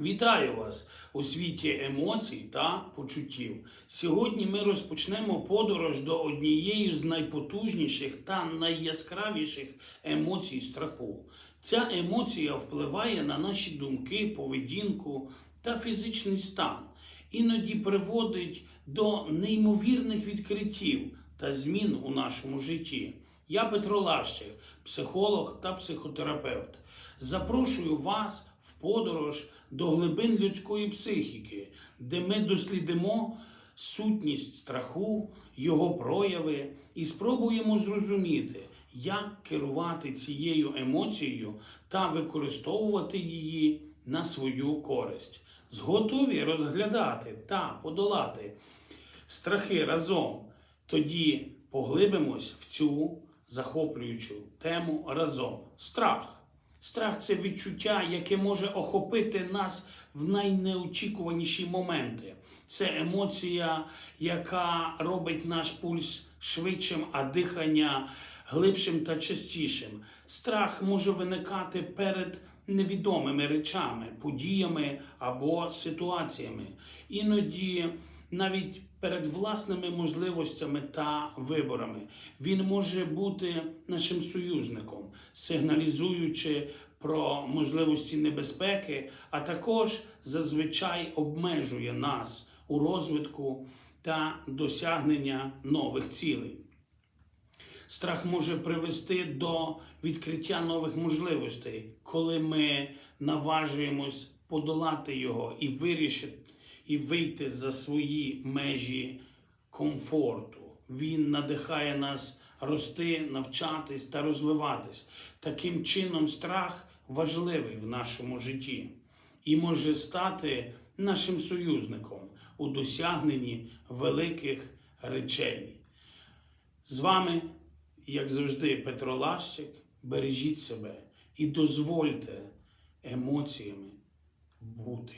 Вітаю вас у світі емоцій та почуттів. Сьогодні ми розпочнемо подорож до однієї з найпотужніших та найяскравіших емоцій страху. Ця емоція впливає на наші думки, поведінку та фізичний стан, іноді приводить до неймовірних відкриттів та змін у нашому житті. Я Петро Лащик, психолог та психотерапевт. Запрошую вас в подорож до глибин людської психіки, де ми дослідимо сутність страху, його прояви і спробуємо зрозуміти, як керувати цією емоцією та використовувати її на свою користь. Зготові розглядати та подолати страхи разом. Тоді поглибимось в цю захоплюючу тему разом. Страх. Страх це відчуття, яке може охопити нас в найнеочікуваніші моменти. Це емоція, яка робить наш пульс швидшим, а дихання глибшим та частішим. Страх може виникати перед невідомими речами, подіями або ситуаціями. Іноді навіть перед власними можливостями та виборами. Він може бути нашим союзником, сигналізуючи про можливості небезпеки, а також зазвичай обмежує нас у розвитку та досягнення нових цілей. Страх може привести до відкриття нових можливостей, коли ми наважуємось подолати його і вирішити і вийти за свої межі комфорту. Він надихає нас рости, навчатись та розвиватись. Таким чином, страх важливий в нашому житті і може стати нашим союзником у досягненні великих речей. З вами, як завжди, Петро Лащик. Бережіть себе і дозвольте емоціями бути.